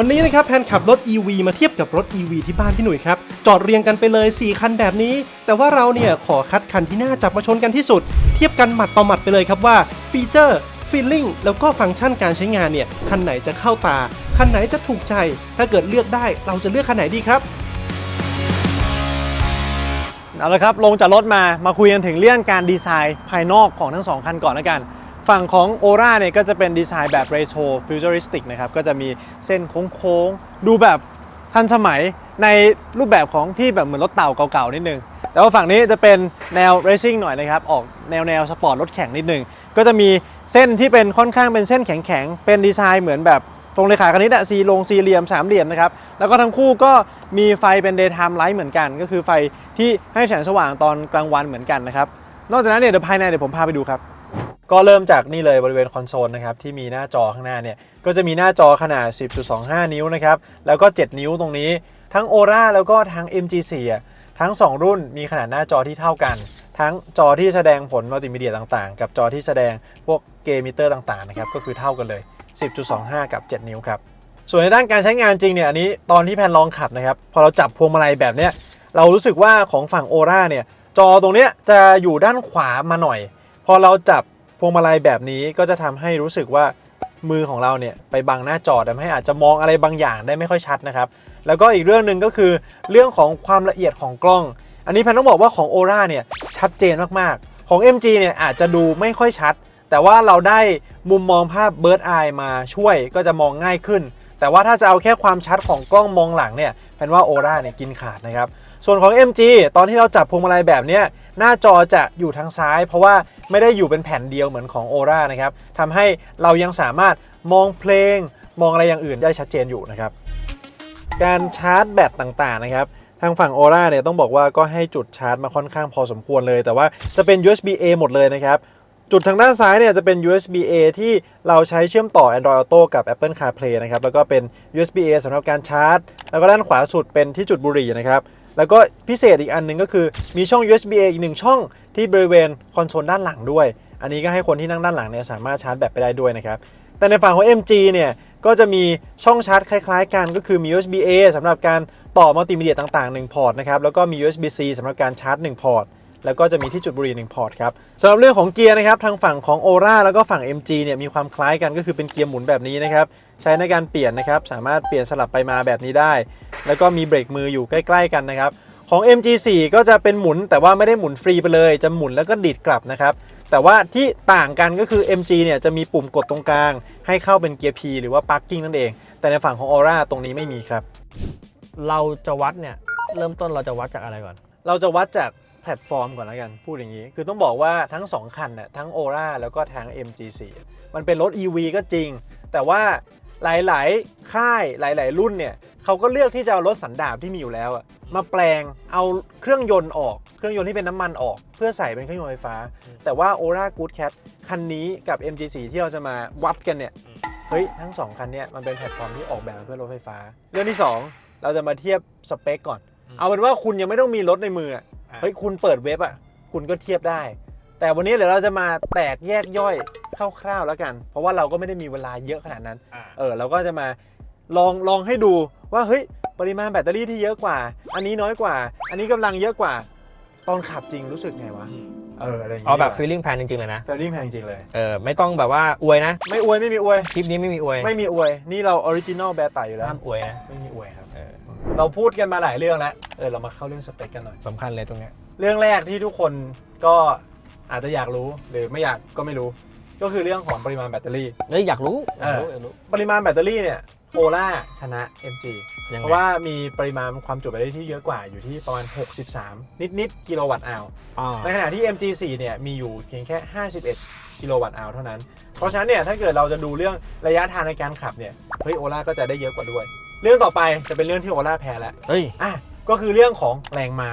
วันนี้นะครับแพนขับรถ EV มาเทียบกับรถ EV ที่บ้านพี่หนุ่ยครับ จอดเรียงกันไปเลย 4 คันแบบนี้ แต่ว่าเราเนี่ยขอคัดคันที่น่าจับมาชนกันที่สุด เทียบกันหมัดต่อหมัดไปเลยครับว่าฟีเจอร์ฟีลลิ่งแล้วก็ฟังก์ชันการใช้งานเนี่ยคันไหนจะเข้าตา คันไหนจะถูกใจ ถ้าเกิดเลือกได้เราจะเลือกคันไหนดีครับเอาละครับลงจากรถมามาคุยกันถึงเรื่องการดีไซน์ภายนอกของทั้งสองคันก่อนละกัน ฝั่งของ o r a เนี่ยก็จะเป็นดีไซน์แบบเรโทรฟิวเจอริสติกนะครับ ก็จะมีเส้นโค้งๆ ดูแบบทันสมัยในรูปแบบของที่แบบเหมือนรถเต่าเก่าๆ นิดนึง แต่ว่าฝั่งนี้จะเป็นแนว racing หน่อยนะครับ ออกแนวแนวสปอร์ตรถแข่งนิดนึง ก็จะมีเส้นที่เป็นค่อนข้างเป็นเส้นแข็งๆ เป็นดีไซน์เหมือนแบบตรงเลขาคณิตอะสีลงสี่เหลี่ยมสามเหลี่ยมนะครับ แล้วก็ทั้งคู่ก็มีไฟเป็น daytime light เหมือนกัน ก็คือไฟที่ให้แสงสว่างตอนกลางวันเหมือนกันนะครับ นอกจากนั้นเนี่ยเดี๋ยวภายในเดี๋ยวผมพาไปดูครับ ก็เริ่มจากนี่เลยบริเวณคอนโซลนะครับที่มีหน้าจอข้างหน้าเนี่ยก็จะมีหน้าจอขนาด 10.25 นิ้วนะครับแล้วก็ 7 นิ้วตรงนี้ทั้ง Ora แล้วก็ทั้ง MG4 อะทั้ง 2 รุ่นมีขนาดหน้าจอที่เท่ากัน ทั้งจอที่แสดงผลมัลติมีเดียต่างๆ กับจอที่แสดงพวกเกมมิเตอร์ต่างๆนะครับก็คือเท่ากันเลย 10.25 กับ 7 นิ้วครับส่วนในด้านการใช้งานจริงเนี่ยอันนี้ตอนที่แพนลองขับนะครับพอเราจับพวงมาลัยแบบเนี้ยเรารู้สึกว่าของฝั่ง Ora เนี่ยจอตรงเนี้ยจะอยู่ด้านขวามาหน่อย พอเราจับ พวงมาลัยแบบนี้ก็จะทำให้รู้สึกว่ามือของเราเนี่ยไปบังหน้าจอทำให้อาจจะมองอะไรบางอย่างได้ไม่ค่อยชัดนะครับ แล้วก็อีกเรื่องหนึ่งก็คือเรื่องของความละเอียดของกล้อง อันนี้แพนต้องบอกว่าของ Ora เนี่ยชัดเจนมากๆ ของ MG เนี่ยอาจจะดูไม่ค่อยชัด แต่ว่าเราได้มุมมองภาพ Bird Eye มาช่วยก็จะมองง่ายขึ้น แต่ว่าถ้าจะเอาแค่ความชัดของกล้องมองหลังเนี่ยแพนว่า Ora เนี่ยกินขาดนะครับ ส่วนของ MG ตอนที่เราจับพวงมาลัยแบบเนี้ยหน้าจอจะอยู่ทางซ้าย เพราะว่า ไม่ได้อยู่เป็นแผ่นเดียวเหมือนของ Ora นะครับทำให้เรายังสามารถมองเพลง มองอะไรอย่างอื่นได้ชัดเจนอยู่นะครับ การชาร์จแบตต่างๆนะครับทางฝั่ง Aura เนี่ยต้องบอกว่าก็ให้จุดชาร์จมาค่อนข้างพอสมควรเลย แต่ว่าจะเป็น USB A หมดเลยนะครับ จุดทางด้านซ้ายเนี่ยจะเป็น USB A ที่เราใช้เชื่อมต่อ Android Auto กับ Apple CarPlay นะครับ แล้วก็เป็น USB A สำหรับการชาร์จ แล้วก็ด้านขวาสุดเป็นที่จุดบุหรี่นะครับ แล้วก็พิเศษอีกอันหนึงก็คือมีช่อง USB A อีกหนึ่งช่องที่บริเวณคอนโซลด้านหลังด้วย อันนี้ก็ให้คนที่นั่งด้านหลังเนี่ยสามารถชาร์จแบตไปได้ด้วยนะครับ แต่ในฝั่งของ MG เนี่ยก็จะมีช่องชาร์จคล้ายๆ กันก็คือมี USB A สำหรับการต่อมัลติมีเดียต่างๆ 1 พอร์ตนะครับ แล้วก็มี USB C สำหรับการชาร์จ 1 พอร์ต แล้วก็จะมีที่จุดบุหรี่ 1 พอร์ตครับสำหรับเรื่องของเกียร์นะครับ ทางฝั่งของ Ora แล้วก็ฝั่ง MG เนี่ยมีความคล้ายกันก็คือเป็นเกียร์หมุนแบบนี้นะครับ ใช้ในการเปลี่ยนนะครับ สามารถเปลี่ยนสลับไปมาแบบนี้ได้ แล้วก็มีเบรกมืออยู่ใกล้ ๆ กันนะครับ ของ MG4 ก็จะเป็นหมุนแต่ว่าไม่ได้หมุนฟรีไปเลย จะหมุนแล้วก็ดีดกลับนะครับ แต่ว่าที่ต่างกันก็คือ MG เนี่ยจะมีปุ่มกดตรงกลาง ให้เข้าเป็นเกียร์ P หรือว่า parking นั่นเอง แต่ในฝั่งของ Aura ตรงนี้ไม่มีครับ เราจะวัดเนี่ยเริ่มต้นเราจะวัดจากอะไรก่อน เราจะวัดจากแพลตฟอร์มก่อนแล้วกันพูดอย่างนี้ คือต้องบอกว่าทั้ง 2 คันน่ะทั้ง Aura แล้วก็ทั้ง MG4 มันเป็นรถ EV ก็จริง แต่ว่า หลาย ๆ ค่ายหลาย ๆ รุ่นเนี่ยเขาก็เลือกที่จะเอารถสันดาปที่มีอยู่แล้วอะมาแปลงเอาเครื่องยนต์ออก เครื่องยนต์ที่เป็นน้ำมันออก เพื่อใส่เป็นเครื่องยนต์ไฟฟ้า แต่ว่า Aura Good Cat คันนี้กับ MG4 ที่เราจะมาวัดกันเนี่ยเฮ้ยทั้ง 2 คันเนี่ยมันเป็นแพลตฟอร์มที่ออกแบบมาเพื่อรถไฟฟ้า เรื่องที่ 2 เราจะมาเทียบสเปคก่อนอืมเอาเป็นว่าคุณยังไม่ต้องมีรถในมืออะอะเฮ้ยคุณเปิดเว็บอะคุณก็เทียบได้ แต่วันนี้เดี๋ยวเราจะมาแตกแยกย่อยคร่าวๆแล้วกัน เพราะว่าเราก็ไม่ได้มีเวลาเยอะขนาดนั้นเออเราก็จะมาลองลองให้ดูว่าเฮ้ยปริมาณแบตเตอรี่ที่เยอะกว่า อันนี้น้อยกว่า อันนี้กำลังเยอะกว่า ตอนขับจริงรู้สึกไงวะเอออะไรอย่างเอาเงี้ยแบบ feeling plan จริงๆเลยนะ แต่นี่แพงจริงเลย เออไม่ต้องแบบว่าอวยนะ ไม่อวยไม่มีอวย คลิปนี้ไม่มีอวยไม่มีอวย นี่เราออริจินอลแบร์ไตอยู่แล้วห้ามอวยนะ ไม่มีอวยครับเออ เราพูดกันมาหลายเรื่องแล้วเออเรามาเข้าเรื่องสเปคกันหน่อย สำคัญเลยตรงเนี้ย เรื่องแรกที่ทุกคนก็ อาจจะอยากรู้หรือไม่อยากก็ไม่รู้ ก็คือเรื่องของปริมาณแบตเตอรี่ เอ้ยอยากรู้เอออยากรู้ปริมาณแบตเตอรี่เนี่ยโอล่าชนะ MG ยังเพไงราะว่ามีปริมาณความจุแบตเตอรี่ที่เยอะกว่าอยู่ที่ประมาณ 63 นิดๆกิโลวัตต์อาวอ่าในขณะที่ MG4 เนี่ยมีอยู่เพียงแค่ 51 กิโลวัตต์อาวเท่านั้น เพราะฉะนั้นเนี่ยถ้าเกิดเราจะดูเรื่องระยะทางในการขับเนี่ยเฮ้ยโอล่าก็จะได้เยอะกว่าด้วย เรื่องต่อไปจะเป็นเรื่องที่โอล่าแพ้แล้วเฮ้ย อะก็คือเรื่องของแรงม้าา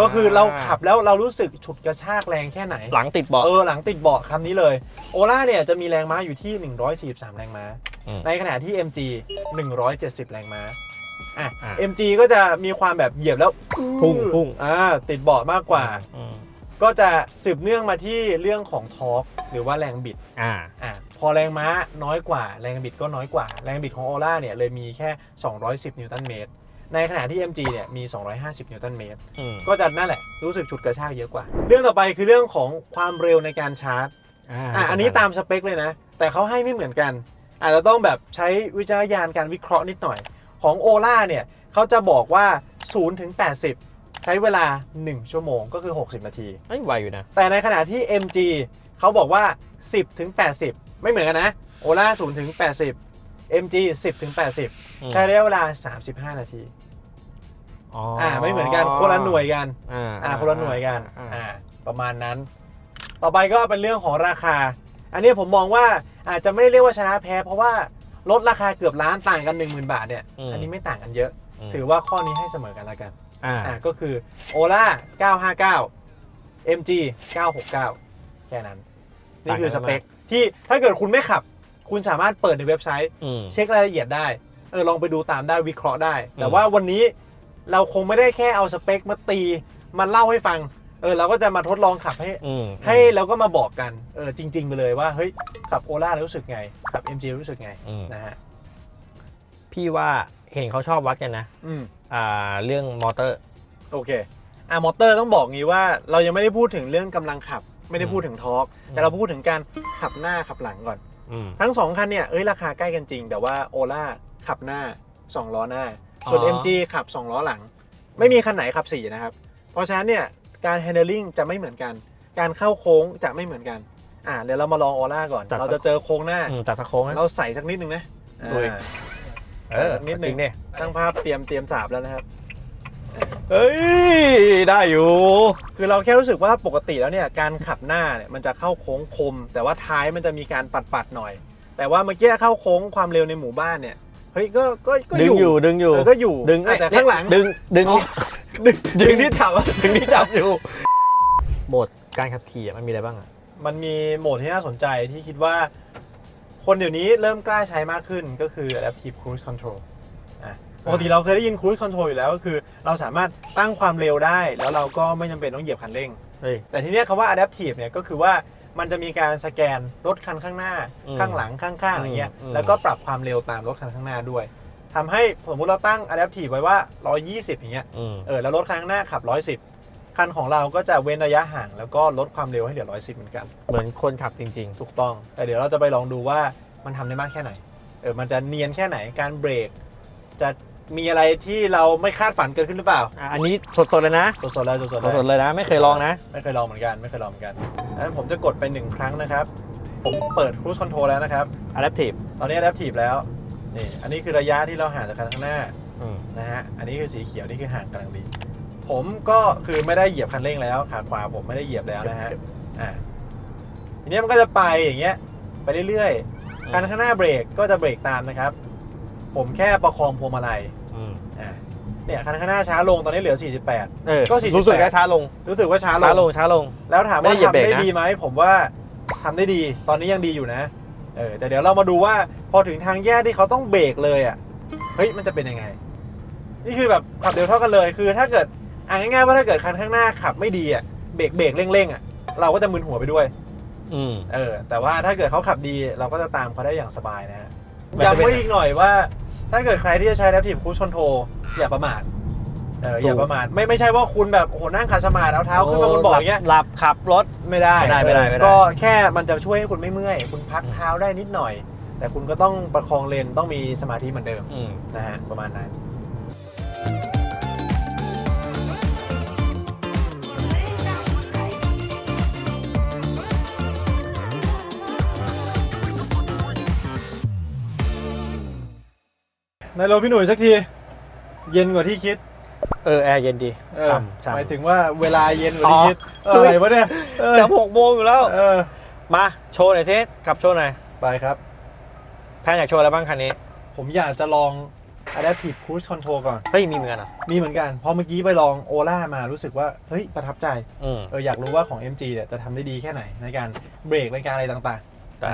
ก็คือเราขับแล้วเรารู้สึกฉุดกระชากแรงแค่ไหน หลังติดเบาะเออหลังติดเบาะคำนี้เลยโอล่าเนี่ยจะมีแรงม้าอยู่ที่ 143 แรงม้าอืมในขณะที่ MG 170 แรงม้าอะอะ MG ก็จะมีความแบบเหยียบแล้วพุ่งพุ่งอ่าติดเบาะมากกว่าอืมก็จะสืบเนื่องมาที่เรื่องของทอร์กหรือว่าแรงบิดอ่าอะพอแรงม้าน้อยกว่า แรงบิดก็น้อยกว่า แรงบิดของโอล่าเนี่ยเลยมีแค่ 210 นิวตันเมตร ในขณะที่ MG เนี่ยมี 250 นิวตันเมตร อืมก็จะนั่นแหละรู้สึกฉุดกระชากเยอะกว่า เรื่องต่อไปคือเรื่องของความเร็วในการชาร์จอะอันนี้ตามสเปคเลยนะ แต่เขาให้ไม่เหมือนกัน อาจจะต้องแบบใช้วิจารณญาณการวิเคราะห์นิดหน่อย ของโอล่าเนี่ยเขาจะบอกว่า 0 ถึง 80 ใช้เวลา 1 ชั่วโมงก็คือ 60 นาทีเอ้ยไวอยู่นะ แต่ในขณะที่ MG เขาบอกว่า 10 ถึง 80 ไม่เหมือนกันนะโอล่า0ถึง 80 MG 10 ถึง 80 ใช้ระยะเวลา 35 นาที อ๋ออ่าไม่เหมือนกันคนละหน่วยกันอ่าอ่าคนละหน่วยกันอ่าอ่าประมาณนั้น ต่อไปก็เป็นเรื่องของราคา อันนี้ผมมองว่าอาจจะไม่ได้เรียกว่าชนะแพ้ เพราะว่าลดราคาเกือบล้านต่างกัน 1 0,000 บาทเนี่ยอืมอันนี้ไม่ต่างกันเยอะมถือว่าข้อนี้ให้เสมอกันแล้วกันอ่าอ่าก็คือ Ola 959 MG 969 แค่นั้น นี่คือสเปคที่ถ้าเกิดคุณไม่ขับ คุณสามารถเปิดในเว็บไซต์อืมเช็ครายละเอียดได้เออลองไปดูตามได้วิเคราะห์ได้ แต่อืมว่าวันนี้ เราคงไม่ได้แค่เอาสเปคมาตีมาเล่าให้ฟัง เออเราก็จะมาทดลองขับให้อืมให้แล้วก็มาบอกกันเออจริง ๆ ไปเลยว่าเฮ้ยขับโอล่าแล้วรู้สึกไงขับ MG รู้สึกไงอืมนะฮะพี่ว่าเห็นเขาชอบวัดกันนะอืม อ่าเรื่องมอเตอร์ โอเค อะมอเตอร์ต้องบอกงี้ว่าเรายังไม่ได้พูดถึงเรื่องกำลังขับ ไม่ได้พูดถึงทอร์กแต่เราพูดถึงการขับหน้าขับหลังก่อน อืมทั้งสองคันเนี่ย เอ้ยราคาใกล้กันจริง แต่ว่าโอล่าขับหน้า 2 ล้อหน้า ส่วนอ๋อ MG ขับ 2 ล้อหลัง ไม่มีคันไหนขับ 4 นะครับ เพราะฉะนั้นเนี่ยการ handling จะไม่เหมือนกัน การเข้าโค้งจะไม่เหมือนกันอ่าเดี๋ยวเรามาลองโอล่าก่อนเราจะเจอโค้งหน้า อืมตัดสะโค้งนะ เราใส่สักนิดนึงนะลุยอ่าเออนิดนึง จริงดิตั้งภาพเตรียมเตรียมสาบแล้วนะครับ เอ้ย ได้อยู่ คือเราแค่รู้สึกว่าปกติแล้วเนี่ยการขับหน้าเนี่ยมันจะเข้าโค้งคม แต่ว่าท้ายมันจะมีการปัดปัดๆหน่อย แต่ว่าเมื่อกี้เข้าโค้งความเร็วในหมู่บ้านเนี่ยเฮ้ยก็ก็ก็ดึงอยู่ดึงอยู่เออก็อยู่ดึงอะแต่ข้างหลังดึงดึงอ๋อดึงดึงที่จับอะดึงที่จับอยู่ โหมดการขับขี่อะมันมีอะไรบ้างอะมันมีโหมดที่น่าสนใจที่คิดว่า คนเดี๋ยวนี้เริ่มกล้าใช้มากขึ้นก็คือ adaptive cruise control อะปกติเราเคยได้ยิน cruise control อยู่แล้วก็คือ เราสามารถตั้งความเร็วได้ แล้วเราก็ไม่จำเป็นต้องเหยียบคันเร่ง เฮ้ย แต่ทีเนี้ยคำว่า adaptive เนี่ยก็คือว่า มันจะมีการสแกนรถคันข้างหน้า อืมข้างหลังข้างๆอะไรเงี้ยอืม แล้วก็ปรับความเร็วตามรถคันข้างหน้าด้วยทำให้สมมติเราตั้ง adaptive ไว้ว่า 120 อย่างเงี้ยอืมเออแล้วรถคันข้างหน้าขับ 110 คันของเราก็จะเว้นระยะห่าง แล้วก็ลดความเร็วให้เหลือ 110 เหมือนกัน เหมือนคนขับจริง ถูกต้อง แต่เดี๋ยวเราจะไปลองดูว่ามันทำได้มากแค่ไหน เออ มันจะเนียนแค่ไหน การเบรก จะมีอะไรที่เราไม่คาดฝันเกิดขึ้นหรือเปล่า ๆอะอันนี้สดๆเลยนะสดๆเลยสดๆสเลยดๆเลยนะไม่เคยลองนะ ไม่เคยลองเหมือนกัน ไม่เคยลองเหมือนกัน งั้นผมจะกดไปหนึ่งครั้งนะครับ ผมเปิด cruise control แล้วนะครับ adaptive ตอนนี้ adaptive แล้วนี่อันนี้คือระยะที่เราห่างจากคันข้างหน้าอืมนะฮะอันนี้คือสีเขียวนี่คือห่างกำลังดี ผมก็คือไม่ได้เหยียบคันเร่งแล้วขาขวาผมไม่ได้เหยียบแล้วนะฮะอ่าทีนี้มันก็จะไปอย่างเงี้ยไปเรื่อยๆ คันข้างหน้าเบรกก็จะเบรกตามนะครับ ผมแค่ประคองพวงมาลัยอืมอ่า เนี่ยคันข้างหน้าช้าลงตอนนี้เหลือ 48 เออก็48 รู้สึกว่าช้าลงรู้สึกว่าช้าลช้างลงช้าลง แล้วถามไม่ว่าได้เหยียบทำเบรกได้นะ ดีไหมผมว่าทำได้ดีตอนนี้ยังดีอยู่นะเออแต่เดี๋ยวเรามาดูว่าพอถึงทางแยกที่เขาต้องเบรกเลยอะเฮ้ยมันจะเป็นยังไง นี่คือแบบขับเร็วเท่ากันเลย คือถ้าเกิดอ่าง่ายๆว่าถ้าเกิดคันข้างหน้าขับไม่ดีอะเบรกเบรกเร่งๆอะเราก็จะมึนหัวไปด้วย อืม เออแต่ว่าถ้าเกิดเขาขับดีเราก็จะตามเขาได้อย่างสบายนะฮะมันจะเป็นย้ำไว้อีกหน่อยว่า ถ้าเกิดใครที่จะใช้ Adaptive Cruise Control อย่าประมาทเอออย่าประมาทไม่ไม่ใช่ว่าคุณแบบโอ้โหนั่งขัดสมาธิเอาเท้าขึ้นมาบนเบาะอย่างเงี้ยหลับขับรถไม่ได้ไม่ได้ไม่ได้ไม่ได้ ก็แค่มันจะช่วยให้คุณไม่เมื่อย คุณพักเท้าได้นิดหน่อย แต่คุณก็ต้องประคองเลนต้องมีสมาธิเหมือนเดิมอืม นะฮะประมาณนั้น ในรถพี่หนุ่ยสักที เย็นกว่าที่คิดเออแอร์เย็นดีเออช่ำช่หมายถึงว่าเวลาเย็นกว่าที่คิดอ๋อเออ อะไรวะเนี่ยเออำจะหกโมงอยู่แล้ว เออมาโชว์หน่อยสิขับโชว์หน่อยไปครับ แพนอยากโชว์อะไรบ้างคันนี้ผมอยากจะลอง Adaptive Cruise Control ก่อน เฮ้ยมีเหมือนกันเหรอมีเหมือนกันเพราะเมื่อกี้ไปลองโอล่ามารู้สึกว่า เฮ้ย ประทับใจ อืมเอออยากรู้ว่าของ MG เนี่ยจะทำได้ดีแค่ไหนในการเบรกในการอะไรต่าง ได้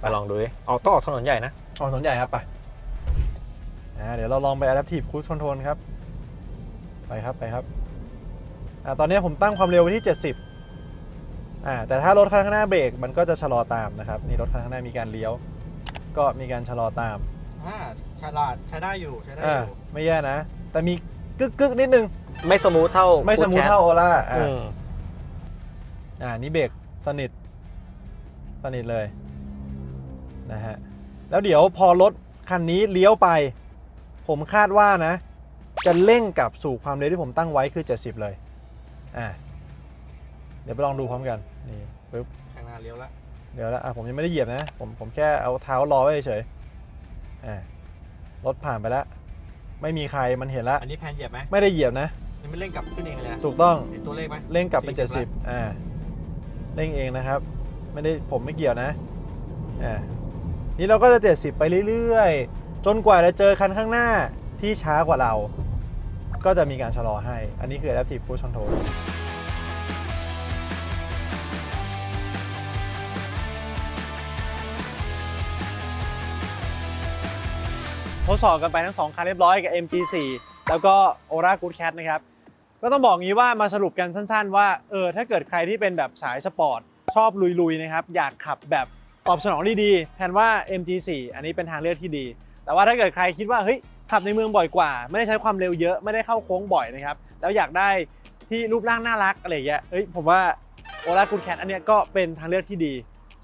ไปลองดูดิออกต้องออกถนนใหญ่นะๆของสนใจครับไปอ่า เดี๋ยวเราลองไป Adaptive Cruise Control ครับ ไปครับไปครับอ่าตอนนี้ผมตั้งความเร็วไว้ที่ 70อ่าแต่ถ้ารถคันข้างหน้าเบรกมันก็จะชะลอตามนะครับ นี่รถคันข้างหน้ามีการเลี้ยว ก็มีการชะลอตามอ่าฉลาดใช้ได้อยู่ใช้ได้อ่าอยู่ไม่แย่นะ แต่มีกึกกึกๆนิดนึง ไม่สมูทเท่า ไม่สมูทเท่าโอล่าอือ่ามอ่านี่เบรกสนิท สนิทเลยนะฮะแล้วเดี๋ยวพอรถคันนี้เลี้ยวไป ผมคาดว่านะ จะเร่งกลับสู่ความเร็วที่ผมตั้งไว้คือ 70 เลยอ่าเดี๋ยวไปลองดูพร้อมกันนี่ปึ๊บข้างหน้าเลี้ยวแล้วเดี๋ยวแล้วอะผมยังไม่ได้เหยียบนะผมผมแค่เอาเท้ารอไว้เฉยๆอ่ารถผ่านไปแล้ว ไม่มีใครมันเห็นแล้วอันนี้แพนเหยียบไหมไม่ได้เหยียบนะยังไม่เร่งกลับขึ้นเองเลยนะถูกต้องเห็นตัวเลขไหมเร่งกลับเป็น40ละ70อ่าเร่งเองนะครับ ไม่ได้ผมไม่เกี่ยวนะอ่านี่เราก็จะ 70 ไปเรื่อยๆ จนกว่าจะเจอคันข้างหน้าที่ช้ากว่าเรา ก็จะมีการชะลอให้ อันนี้คือ Adaptive Cruise Control ทดสอบกันไปทั้ง2คันเรียบร้อยกับ MG4 แล้วก็ Ora Good Cat นะครับ ก็ต้องบอกงี้ว่ามาสรุปกันสั้นๆ ว่าเออถ้าเกิดใครที่เป็นแบบสายสปอร์ต ชอบลุยๆนะครับ อยากขับแบบตอบสนองดีๆ แทนว่า MG4 อันนี้เป็นทางเลือกที่ดี แต่ว่าถ้าเกิดใครคิดว่าเฮ้ยขับในเมืองบ่อยกว่า ไม่ได้ใช้ความเร็วเยอะไม่ได้เข้าโค้งบ่อยนะครับแล้วอยากได้ที่รูปร่างน่ารักอะไรเงี้ยเฮ้ยผมว่า Ora Good Cat อันเนี้ยก็เป็นทางเลือกที่ดี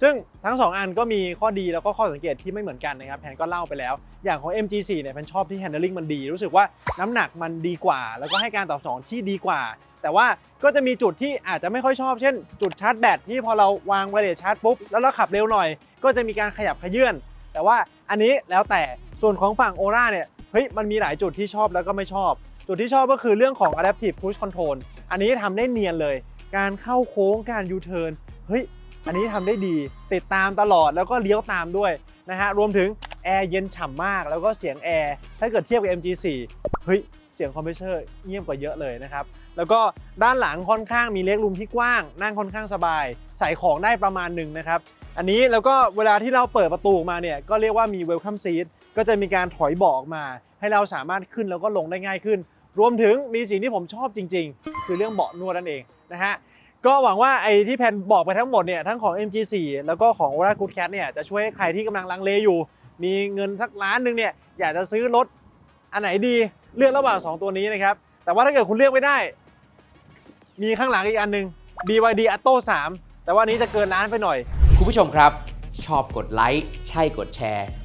ซึ่งทั้ง 2 อันก็มีข้อดีแล้วก็ข้อสังเกตที่ไม่เหมือนกันนะครับแพนก็เล่าไปแล้ว อย่างของ MG4 เนี่ยแพนชอบที่ handling มันดี รู้สึกว่าน้ำหนักมันดีกว่า แล้วก็ให้การตอบสนองที่ดีกว่า แต่ว่าก็จะมีจุดที่อาจจะไม่ค่อยชอบ เช่น จุดชาร์จแบตที่พอเราวางไวเลสชาร์จปุ๊บแล้วเราขับเร็วหน่อย ก็จะมีการขยับขยื่นแต่ว่าอันนี้แล้วแต่ ส่วนของฝั่ง Ora เนี่ยเฮ้ยมันมีหลายจุดที่ชอบแล้วก็ไม่ชอบ จุดที่ชอบก็คือเรื่องของ adaptive cruise control อันนี้ทำได้เนียนเลย การเข้าโค้งการยูเทิร์นเฮ้ยอันนี้ทำได้ดีติดตามตลอดแล้วก็เลี้ยวตามด้วยนะฮะรวมถึงแอร์เย็นฉ่ำมากแล้วก็เสียงแอร์ถ้าเกิดเทียบกับ MG4 เฮ้ยเสียงคอมเพรสเซอร์เงียบกว่าเยอะเลยนะครับ แล้วก็ด้านหลังค่อนข้างมีเล็กรูมที่กว้าง นั่งค่อนข้างสบาย ใส่ของได้ประมาณหนึ่งนะครับ อันนี้แล้วก็เวลาที่เราเปิดประตูออกมาเนี่ย ก็เรียกว่ามี welcome seat ก็จะมีการถอยเบาะออกมา ให้เราสามารถขึ้นแล้วก็ลงได้ง่ายขึ้น รวมถึงมีสิ่งที่ผมชอบจริง ๆ คือเรื่องเบาะนวดนั่นเองนะฮะก็หวังว่าไอ้ที่แพนบอกไปทั้งหมดเนี่ยทั้งของ MG4 แล้วก็ของ Ora Good Cat เนี่ยจะช่วยให้ใครที่กำลังลังเลอยู่ มีเงินสักล้านหนึ่งเนี่ยอยากจะซื้อรถอันไหนดีเลือกระหว่าง 2 ตัวนี้นะครับ แต่ว่าถ้าเกิดคุณเลือกไม่ได้ มีข้างหลังอีกอันหนึง BYD Atto 3 แต่ว่านี้จะเกินล้านไปหน่อย คุณผู้ชมครับ ชอบกดไลค์ใช่กดแชร์